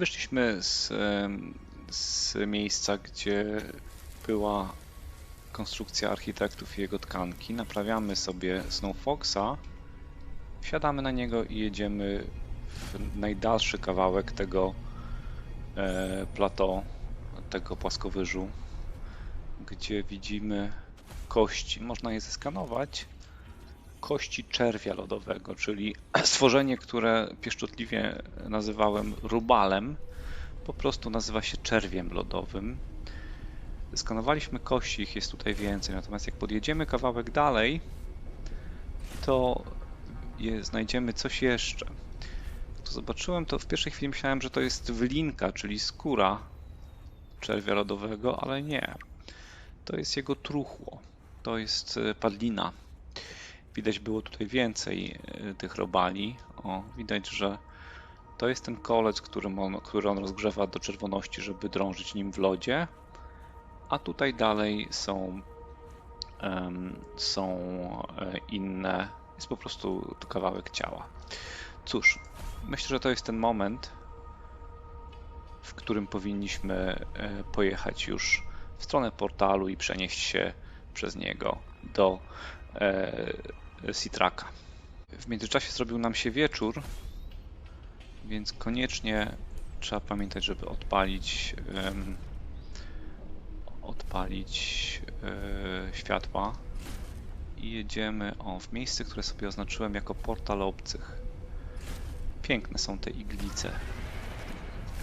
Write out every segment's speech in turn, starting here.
Wyszliśmy z, z miejsca, gdzie była konstrukcja architektów i jego tkanki. Naprawiamy sobie Snow Foxa, wsiadamy na niego i jedziemy w najdalszy kawałek tego e, plateau, tego płaskowyżu, gdzie widzimy kości. Można je zeskanować. Kości czerwia lodowego, czyli stworzenie, które pieszczotliwie nazywałem rubalem, po prostu nazywa się czerwiem lodowym. Skanowaliśmy kości, ich jest tutaj więcej, natomiast jak podjedziemy kawałek dalej, to je, znajdziemy coś jeszcze. To zobaczyłem, to w pierwszej chwili myślałem, że to jest wylinka, czyli skóra czerwia lodowego, ale nie. To jest jego truchło. To jest e, padlina. Widać było tutaj więcej e, tych robali. O, widać, że to jest ten kolec, którym on, który on rozgrzewa do czerwoności, żeby drążyć nim w lodzie. A tutaj dalej są, em, są e, inne, jest po prostu kawałek ciała. Cóż, myślę, że to jest ten moment, w którym powinniśmy e, pojechać już w stronę portalu i przenieść się przez niego do e, Sitraka. W międzyczasie zrobił nam się wieczór, więc koniecznie trzeba pamiętać, żeby odpalić em, odpalić e, światła i jedziemy o, w miejsce, które sobie oznaczyłem jako portal obcych. Piękne są te iglice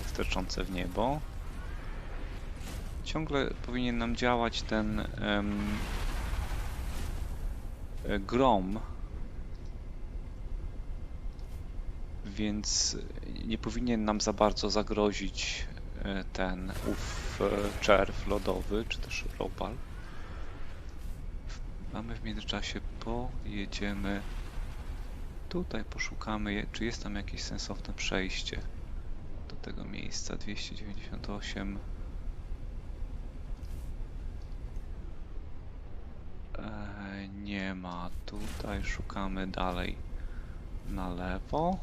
sterczące w niebo. Ciągle powinien nam działać ten e, grom, więc nie powinien nam za bardzo zagrozić e, ten ów e, czerw lodowy, czy też robal. Mamy w międzyczasie pojedziemy tutaj, poszukamy, czy jest tam jakieś sensowne przejście do tego miejsca. 298 E, nie ma. Tutaj szukamy dalej na lewo.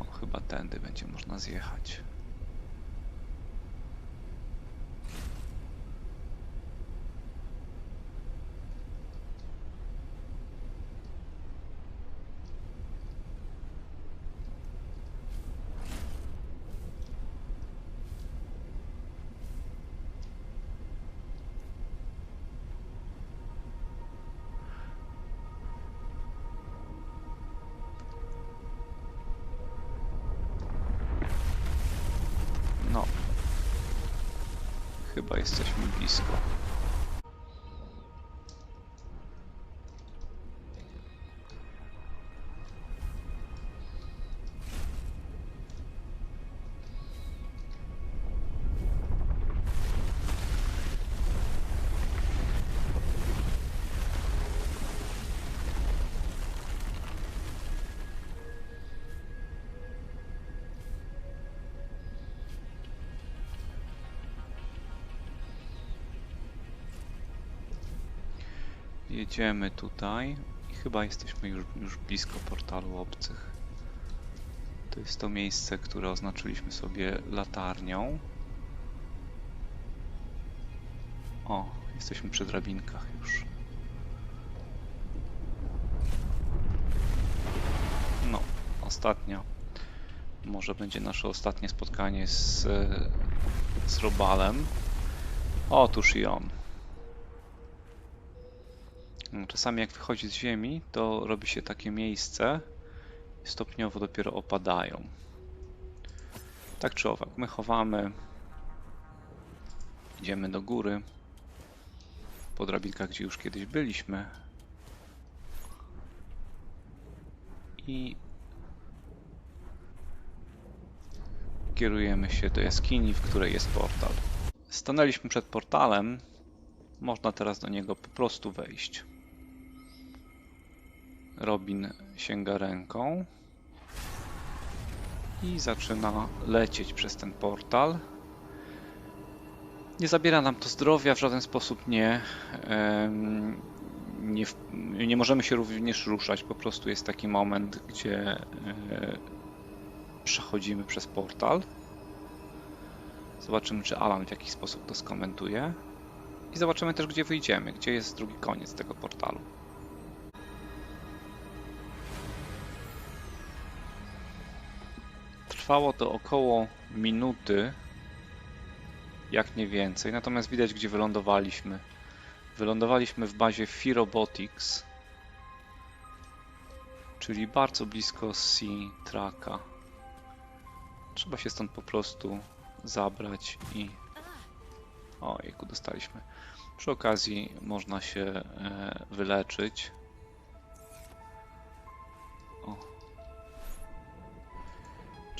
O, chyba tędy będzie można zjechać. Chyba jesteśmy blisko. Jedziemy tutaj i chyba jesteśmy już, już blisko portalu obcych. To jest to miejsce, które oznaczyliśmy sobie latarnią. O, jesteśmy przy drabinkach już. No, ostatnia. Może będzie nasze ostatnie spotkanie z, z Robalem. Otóż i on. Czasami jak wychodzi z ziemi, to robi się takie miejsce i stopniowo dopiero opadają. Tak czy owak, my chowamy, idziemy do góry, po drabinkach, gdzie już kiedyś byliśmy i kierujemy się do jaskini, w której jest portal. Stanęliśmy przed portalem, można teraz do niego po prostu wejść. Robin sięga ręką i zaczyna lecieć przez ten portal. Nie zabiera nam to zdrowia w żaden sposób nie. nie, nie możemy się również ruszać. Po prostu jest taki moment, gdzie e, przechodzimy przez portal. Zobaczymy, czy Alan w jakiś sposób to skomentuje. I zobaczymy też, gdzie wyjdziemy, gdzie jest drugi koniec tego portalu. Trwało to około minuty, jak nie więcej. Natomiast widać, gdzie wylądowaliśmy. Wylądowaliśmy w bazie Phi Robotics, czyli bardzo blisko Sea Tracka. Trzeba się stąd po prostu zabrać i... Ojku, dostaliśmy. Przy okazji można się e, wyleczyć.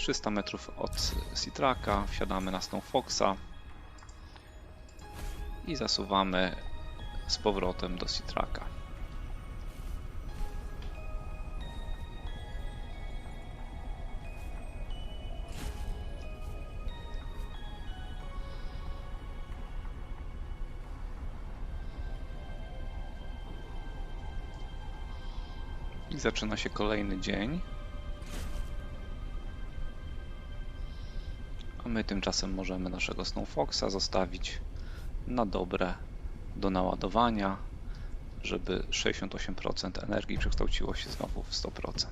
300 metrów od Citraka, wsiadamy na Snow Foxa i zasuwamy z powrotem do Citraka. I zaczyna się kolejny dzień. My tymczasem możemy naszego Snowfoxa zostawić na dobre do naładowania, żeby 68% energii przekształciło się znowu w 100%.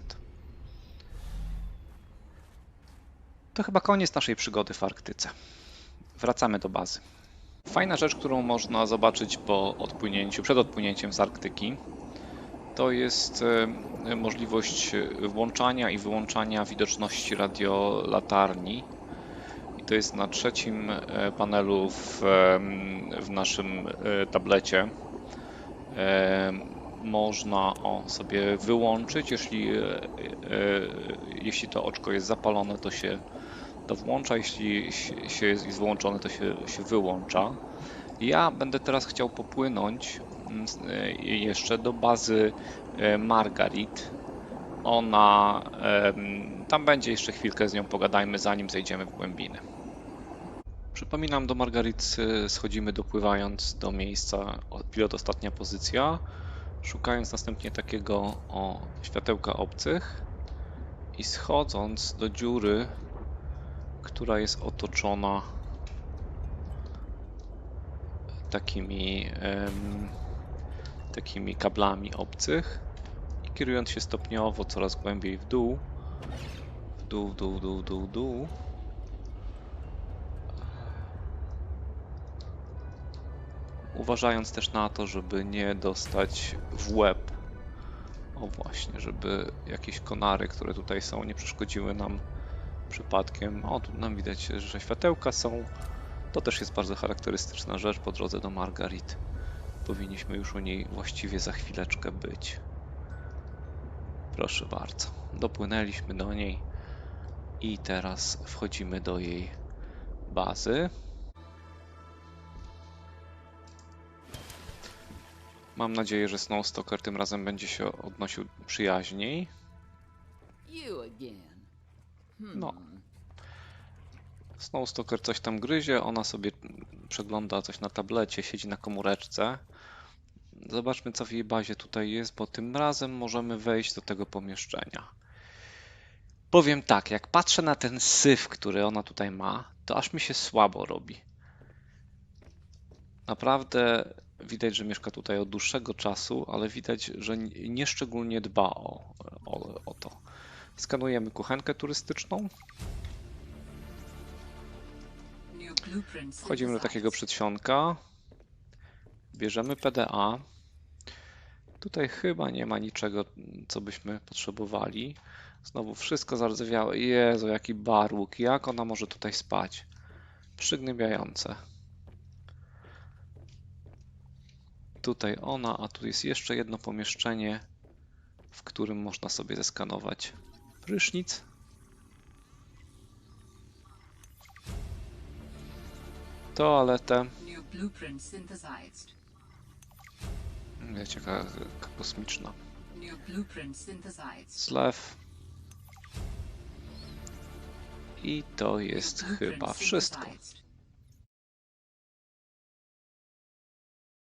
To chyba koniec naszej przygody w Arktyce. Wracamy do bazy. Fajna rzecz, którą można zobaczyć po odpłynięciu, przed odpłynięciem z Arktyki, to jest e, możliwość włączania i wyłączania widoczności radiolatarni. To jest na trzecim e, panelu w, w naszym e, tablecie. Można o, sobie wyłączyć, jeśli, e, jeśli to oczko jest zapalone, to się to włącza, jeśli się- jest wyłączone, to się, się wyłącza. Ja będę teraz chciał popłynąć mm, jeszcze do bazy Margarit. Ona tam będzie jeszcze chwilkę z nią pogadajmy, zanim zejdziemy w głębiny. Przypominam, do Margarit e, schodzimy dopływając do miejsca pilot ostatnia pozycja, szukając następnie takiego o światełka obcych i schodząc do dziury, która jest otoczona takimi, takimi kablami obcych i kierując się stopniowo coraz głębiej w dół, w dół, w dół, w dół, w dół, w dół, uważając też na to, żeby nie dostać w łeb. O właśnie, żeby jakieś konary, które tutaj są, nie przeszkodziły nam przypadkiem. O, tu nam widać, że światełka są. To też jest bardzo charakterystyczna rzecz po drodze do Margarit. Powinniśmy już u niej właściwie za chwileczkę być. Proszę bardzo. Dopłynęliśmy do niej i teraz wchodzimy do jej bazy. Mam nadzieję, że Snowstalker tym razem będzie się odnosił przyjaźniej. Again. No. Snowstalker coś tam gryzie, ona sobie przegląda coś na tablecie, siedzi na komóreczce. Zobaczmy, co w jej bazie tutaj jest, bo tym razem możemy wejść do tego pomieszczenia. Powiem tak, jak patrzę na ten syf, który ona tutaj ma, to aż mi się słabo robi. Naprawdę widać, że mieszka tutaj od dłuższego czasu, ale widać, że nieszczególnie dba o, o, o to. Skanujemy kuchenkę turystyczną. Wchodzimy do takiego przedsionka. Bierzemy PDA. Tutaj chyba nie ma niczego, co byśmy potrzebowali. Znowu wszystko zardzewiałe. Jezu, jaki barłuk. Jak ona może tutaj spać? Przygnębiające. Tutaj ona, a tu jest jeszcze jedno pomieszczenie, w którym można sobie zeskanować prysznic. Toaletę. Wiecie, jaka, kosmiczna. Zlew. I to jest chyba wszystko.